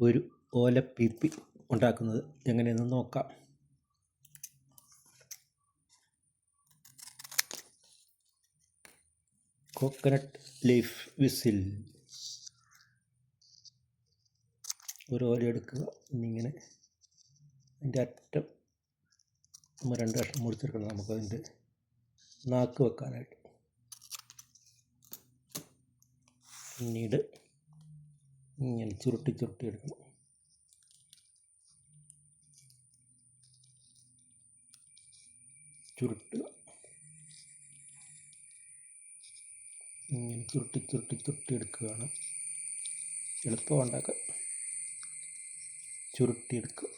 ഒരു ഓലപ്പീപ്പി ഉണ്ടാക്കുന്നത് എങ്ങനെയെന്ന് നോക്കാം. കോക്കനട്ട് ലീഫ് വിസിൽ ഒരു ഓല എടുക്കുക. എന്നിങ്ങനെ അതിന്റെ അറ്റം നമ്മൾ രണ്ട് കഷ്ണം മുറിച്ചെടുക്കണം നമുക്കതിന്റെ നാക്ക് വെക്കാനായിട്ട്. പിന്നീട് ഇങ്ങനെ ചുരുട്ടി ചുരുട്ടി എടുക്കണം ചുരുട്ടുക. ഇങ്ങനെ ചുരുട്ടി ചുരുട്ടി ചുരുട്ടി എടുക്കുകയാണ്. എളുപ്പം ചുരുട്ടിയെടുക്കുക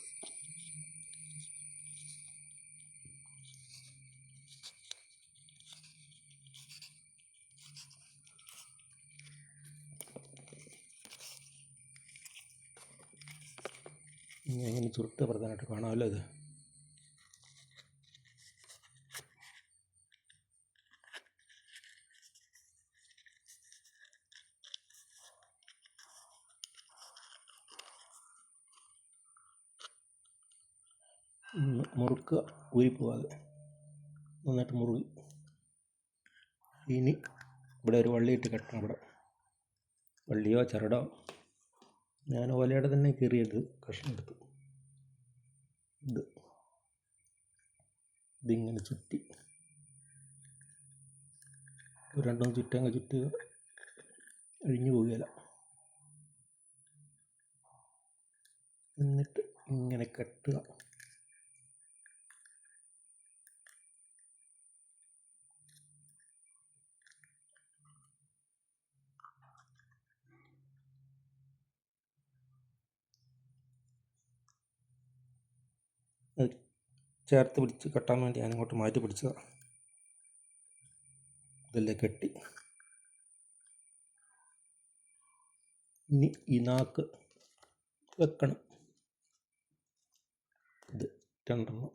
ഇനി അങ്ങനെ ചുരുട്ട് പ്രധാനമായിട്ട് കാണാമല്ലോ അത് മുറുക്ക മുറുക്കുക ഊരിപ്പോവാതെ നന്നായിട്ട് മുറുകി. ഇനി ഇവിടെ ഒരു വള്ളിയിട്ട് കെട്ടണം ഇവിടെ. വള്ളിയോ ചരടോ ഞാൻ ഓലയുടെ തന്നെ കീറിയത് കഷ്ണം എടുത്തു ഇത്. ഇതിങ്ങനെ ചുറ്റി. രണ്ടും ചുറ്റങ്ങ് ചുറ്റി അഴിഞ്ഞു പോവുകയല്ല. എന്നിട്ട് ഇങ്ങനെ കെട്ടുക. ചേർത്ത് പിടിച്ച് കെട്ടാൻ വേണ്ടി ഞാൻ ഇങ്ങോട്ട് മാറ്റി പിടിച്ചതാണ് ഇതെല്ലാം കെട്ടി. ഇനി ഈ നാക്ക് വെക്കണം. ഇത് രണ്ടെണ്ണം.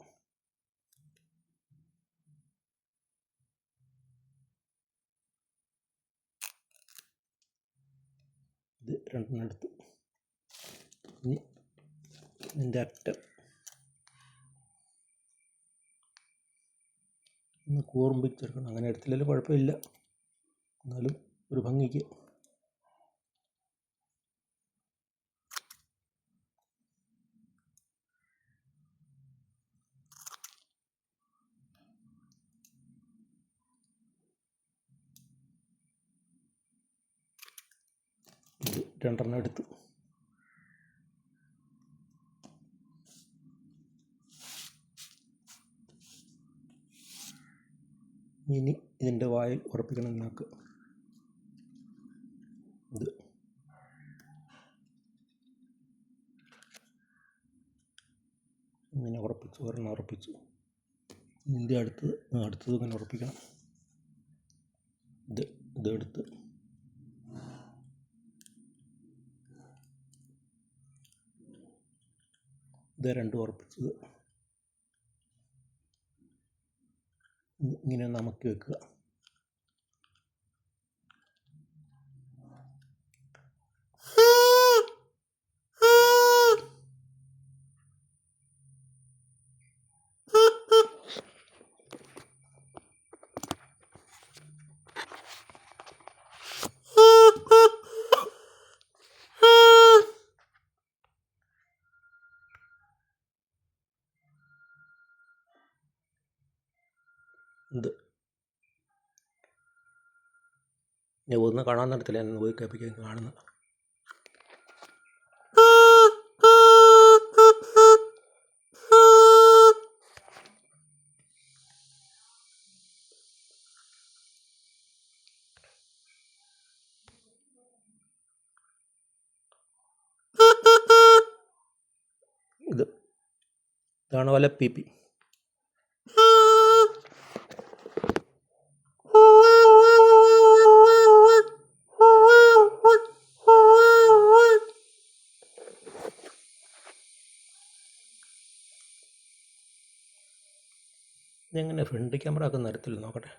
ഇത് രണ്ടെണ്ണം എടുത്ത്. ഇനി ഇതിന്റെ അറ്റം. ഒന്ന് കൂർമ്പിച്ചെടുക്കണം അങ്ങനെ എടുത്തില്ലെങ്കിലും കുഴപ്പമില്ല. എന്നാലും ഒരു ഭംഗിക്ക്. രണ്ടെണ്ണം എടുത്തു. ഇനി ഇതിന്റെ വായിൽ ഉറപ്പിക്കണം നാക്ക് ഇത്. ഇങ്ങനെ ഉറപ്പിച്ചു ഒരെണ്ണം ഉറപ്പിച്ചു. ഇതിന്റെ അടുത്തത് അടുത്തത് ഇങ്ങനെ ഉറപ്പിക്കണം. ഇത് ഇതെടുത്ത് ഇത് രണ്ടും ഉറപ്പിച്ചത്. ഇങ്ങനെ നമുക്ക് വെക്കുക. ഇത്. ഞാൻ ഒന്ന് കാണാൻ നടത്തില്ല. ഞാൻ പോയി കേൾപ്പിക്കാൻ കാണുന്നത് ഇത്. ഇതാണ് വല്ല പി പി. ഇതെങ്ങനെ ഫ്രണ്ട് ക്യാമറ ഒക്കെ നിരത്തില്ല നോക്കട്ടെ.